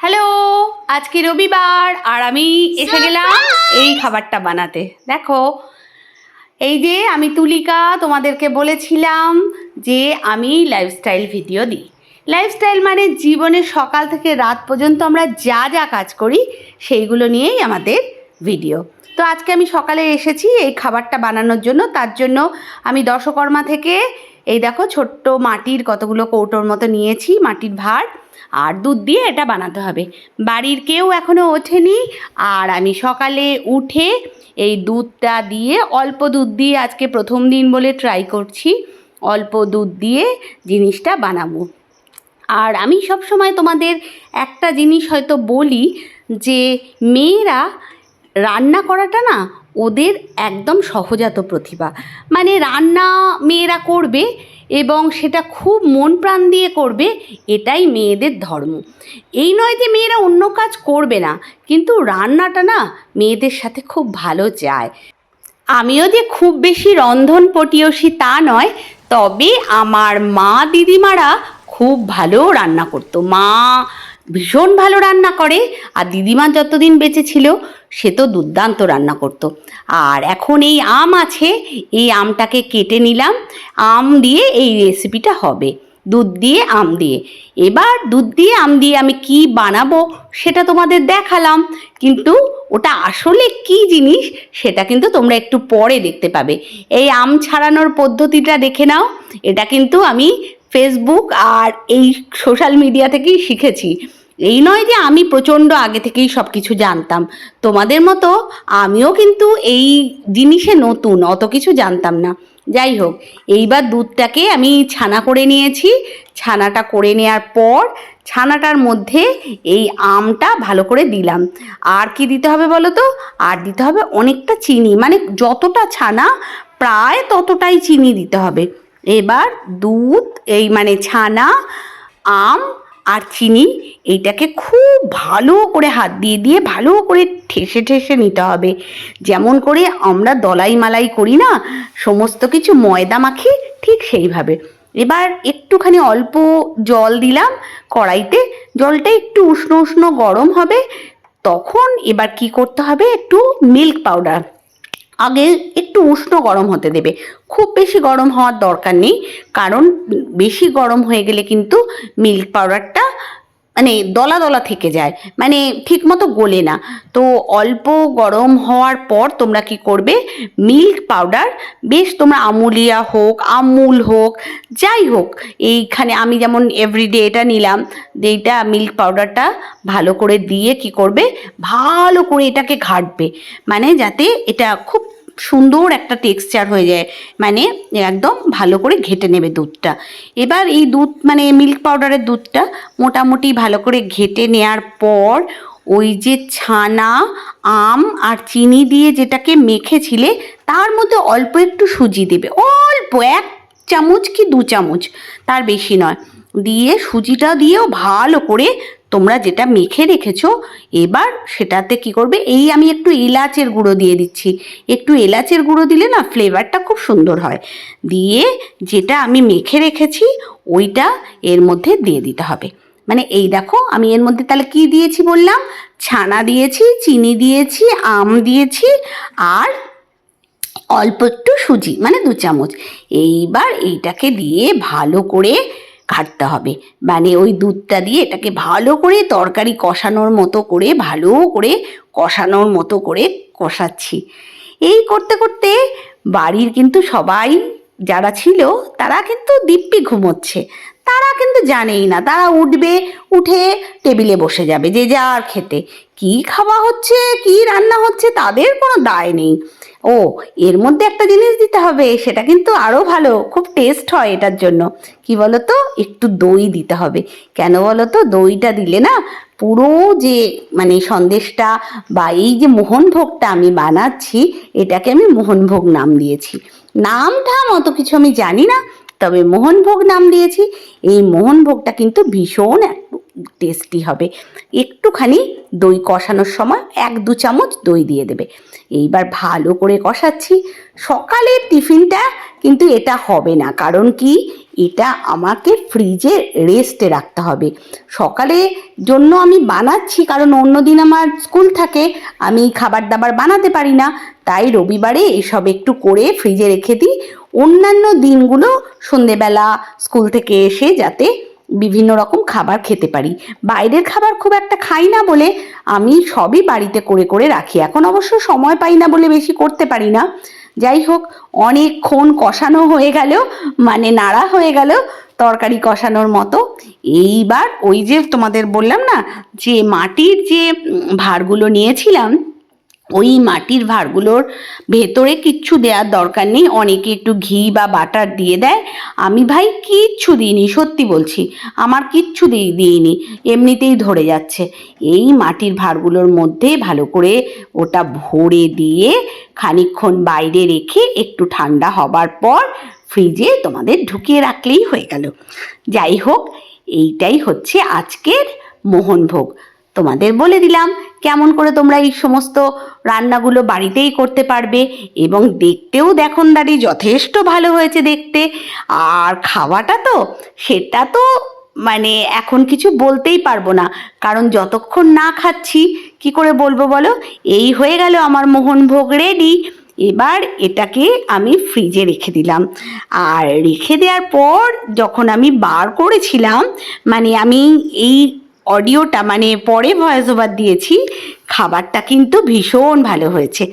Hello আজকে রবিবার আর আমি এসে গেলাম এই খাবারটা বানাতে। দেখো এই যে আমি তুলিকা তোমাদেরকে বলেছিলাম যে আমি লাইফস্টাইল ভিডিও দিই। লাইফস্টাইল মানে জীবনে সকাল থেকে রাত পর্যন্ত আমরা যা যা কাজ করি সেইগুলো নিয়েই আমাদের ভিডিও তো আজকে আমি সকালে এসেছি এই খাবারটা বানানোর জন্য। তার জন্য আমি দশকর্মা থেকে এই দেখো ছোট্ট মাটির কতগুলো কৌটোর মতো নিয়েছি, মাটির ভাঁড় আর দুধ দিয়ে এটা বানাতে হবে। বাড়ির কেউ এখনও ওঠেনি, আর আমি সকালে উঠে এই দুধটা দিয়ে অল্প দুধ দিয়ে আজকে প্রথম দিন বলে ট্রাই করছি, অল্প দুধ দিয়ে জিনিসটা বানাবো। আর আমি সব সময় তোমাদের একটা জিনিস হয়তো বলি যে মেয়েরা রান্না করাটা না ওদের একদম সহজাত প্রতিভা। মানে রান্না মেয়েরা করবে এবং সেটা খুব মন প্রাণ দিয়ে করবে, এটাই মেয়েদের ধর্ম। এই নয় যে মেয়েরা অন্য কাজ করবে না, কিন্তু রান্নাটা না মেয়েদের সাথে খুব ভালো যায়। আমিও যে খুব বেশি রন্ধন পটিয়সী তা নয়, তবে আমার মা দিদিমারা খুব ভালো রান্না করতো। মা ভীষণ ভালো রান্না করে। আর দিদিমা যতদিন বেঁচে ছিল, সে তো দুর্দান্ত রান্না করতো। আর এখন এই আম আছে, এই আমটাকে কেটে নিলাম। আম দিয়ে এই রেসিপিটা হবে। দুধ দিয়ে আম দিয়ে। এবার দুধ দিয়ে আম দিয়ে আমি কি বানাবো, সেটা তোমাদের দেখালাম। কিন্তু ওটা আসলে কি জিনিস, সেটা কিন্তু তোমরা একটু পরে দেখতে পাবে। এই আম ছাড়ানোর পদ্ধতিটা দেখে নাও। এটা কিন্তু আমি ফেসবুক আর এই সোশ্যাল মিডিয়া থেকেই শিখেছি। এই নয় যে আমি প্রচণ্ড আগে থেকেই সব কিছু জানতাম। তোমাদের মতো আমিও কিন্তু এই জিনিসে নতুন, অত কিছু জানতাম না। যাই হোক, এইবার দুধটাকে আমি ছানা করে নিয়েছি। ছানাটা করে নেওয়ার পর ছানাটার মধ্যে এই আমটা ভালো করে দিলাম। আর কি দিতে হবে বলো তো? আর দিতে হবে অনেকটা চিনি। মানে যতটা ছানা, প্রায় ততটাই চিনি দিতে হবে। এবার দুধ, এই মানে ছানা, আম আর চিনি এইটাকে খুব ভালো করে হাত দিয়ে দিয়ে ভালো করে ঠেসে ঠেসে নিতে হবে। যেমন করে আমরা দলাই মালাই করি না, সমস্ত কিছু ময়দা মাখি ঠিক সেইভাবে। এবার একটুখানি অল্প জল দিলাম, কড়াইতে জলটা একটু উষ্ণ উষ্ণ গরম হবে, তখন এবার কি করতে হবে, একটু মিল্ক পাউডার আগে একটু উষ্ণ গরম হতে দেবে। খুব বেশি গরম হওয়ার দরকার নেই, কারণ বেশি গরম হয়ে গেলে কিন্তু মিল্ক পাউডারটা মানে দলা দলা থেকে যায় মানে ঠিকমতো গোলে না। তো অল্প গরম হওয়ার পর তোমরা কি করবে? মিল্ক পাউডার বেশ তোমরা আমুলিয়া হোক, আমুল হোক, যাই হোক, এইখানে আমি যেমন এভরিডে এটা নিলাম এইটা মিল্ক পাউডারটা ভালো করে দিয়ে কি করবে? ভালো করে এটাকে ঘাটবে মানে যাতে এটা খুব সুন্দর একটা টেক্সচার হয়ে যায়। মানে একদম ভালো করে ঘেটে নেবে দুধটা। এবার এই দুধ মানে মিল্ক পাউডারের দুধটা মোটামুটি ভালো করে ঘেটে নেওয়ার পর ওই যে ছানা, আম আর চিনি দিয়ে যেটাকে মেখেছিলে, তার মধ্যে অল্প একটু সুজি দেবে। অল্প এক চামচ কি দু চামচ, তার বেশি নয়। দিয়ে সুজিটা দিয়েও ভালো করে তোমরা যেটা মেখে রেখেছো, এবার সেটাতে কি করবে? এই আমি একটু এলাচের গুঁড়ো দিয়ে দিচ্ছি। একটু এলাচের গুঁড়ো দিলে না ফ্লেভারটা খুব সুন্দর হয়। দিয়ে যেটা আমি মেখে রেখেছি, ওইটা এর মধ্যে দিয়ে দিতে হবে। মানে এই দেখো, আমি এর মধ্যে তাহলে কি দিয়েছি বললাম? ছানা দিয়েছি, চিনি দিয়েছি, আম দিয়েছি আর অল্প একটু সুজি মানে দু চামচ। এইবার এইটাকে দিয়ে ভালো করে ঘাটতে হবে। মানে ওই দুধটা দিয়ে এটাকে ভালো করে তরকারি কষানোর মতো করে, ভালো করে কষানোর মতো করে কষাচ্ছি। এই করতে করতে বাড়ির কিন্তু সবাই যারা ছিল, তারা কিন্তু দিব্যি ঘুমোচ্ছে। তারা কিন্তু জানেই না, তারা উঠবে, উঠে টেবিলে বসে যাবে, যে যার খেতে। কি খাওয়া হচ্ছে, কি রান্না হচ্ছে, তাদের কোনো দায় নেই। ও, এর মধ্যে একটা জিনিস দিতে হবে, সেটা কিন্তু আরও ভালো, খুব টেস্ট হয় এটার জন্য। কি বলো তো একটু দই দিতে হবে। কেন বলো তো দইটা দিলে না পুরো যে মানে সন্দেশটা বা এই যে মোহনভোগটা আমি বানাচ্ছি, এটাকে আমি মোহনভোগ নাম দিয়েছি। নামটা অত কিছু আমি জানি না, তবে মোহনভোগ নাম দিয়েছি। এই মোহনভোগটা কিন্তু ভীষণ টেস্টি হবে। একটুখানি দই কষানোর সময় এক দু চামচ দই দিয়ে দেবে। এইবার ভালো করে কষাচ্ছি। সকালের টিফিনটা কিন্তু এটা হবে না, কারণ কি? এটা আমাকে ফ্রিজে রেস্টে রাখতে হবে। সকালে জন্য আমি বানাচ্ছি, কারণ অন্যদিন আমার স্কুল থাকে, আমি খাবার দাবার বানাতে পারি না। তাই রবিবারে এসব একটু করে ফ্রিজে রেখে দিই। অন্যান্য দিনগুলো সন্ধেবেলা স্কুল থেকে এসে যাতে বিভিন্ন রকম খাবার খেতে পারি। বাইরের খাবার খুব একটা খাই না বলে আমি সবই বাড়িতে করে করে রাখি। এখন অবশ্য সময় পাই না বলে বেশি করতে পারি না। যাই হোক অনেকক্ষণ কষানো হয়ে গেল মানে নাড়া হয়ে গেল তরকারি কষানোর মতো। এইবার ওই যে তোমাদের বললাম না যে মাটির যে উম, ভাঁড়গুলো নিয়েছিলাম ওই মাটির ভাঁড়গুলোর ভেতরে কিচ্ছু দেওয়ার দরকার নেই। অনেকে একটু ঘি বা বাটার দিয়ে দেয়। আমি ভাই কিচ্ছু দিইনি, সত্যি বলছি। আমার কিচ্ছু দিই দিইনি, এমনিতেই ধরে যাচ্ছে। এই মাটির ভাঁড়গুলোর মধ্যে ভালো করে ওটা ভরে দিয়ে খানিকক্ষণ বাইরে রেখে একটু ঠান্ডা হবার পর ফ্রিজে তোমাদের ঢুকিয়ে রাখলেই হয়ে গেল। যাই হোক, এইটাই হচ্ছে আজকের মোহনভোগ। তোমাদের বলে দিলাম কেমন করে তোমরা এই সমস্ত রান্নাগুলো বাড়িতেই করতে পারবে এবং দেখতেও দেখুন দাঁড়ি যথেষ্ট ভালো হয়েছে দেখতে। আর খাওয়াটা তো, সেটা তো মানে এখন কিছু বলতেই পারব না। কারণ যতক্ষণ না খাচ্ছি, কি করে বলব বলো? এই হয়ে গেল আমার মোহনভোগ রেডি এবার এটাকে আমি ফ্রিজে রেখে দিলাম। আর রেখে দেওয়ার পর যখন আমি বার করেছিলাম মানে আমি এই অডিওটা মানে পরে ভয়েস ওভার দিয়েছি খাবারটা কিন্তু ভীষণ ভালো হয়েছে।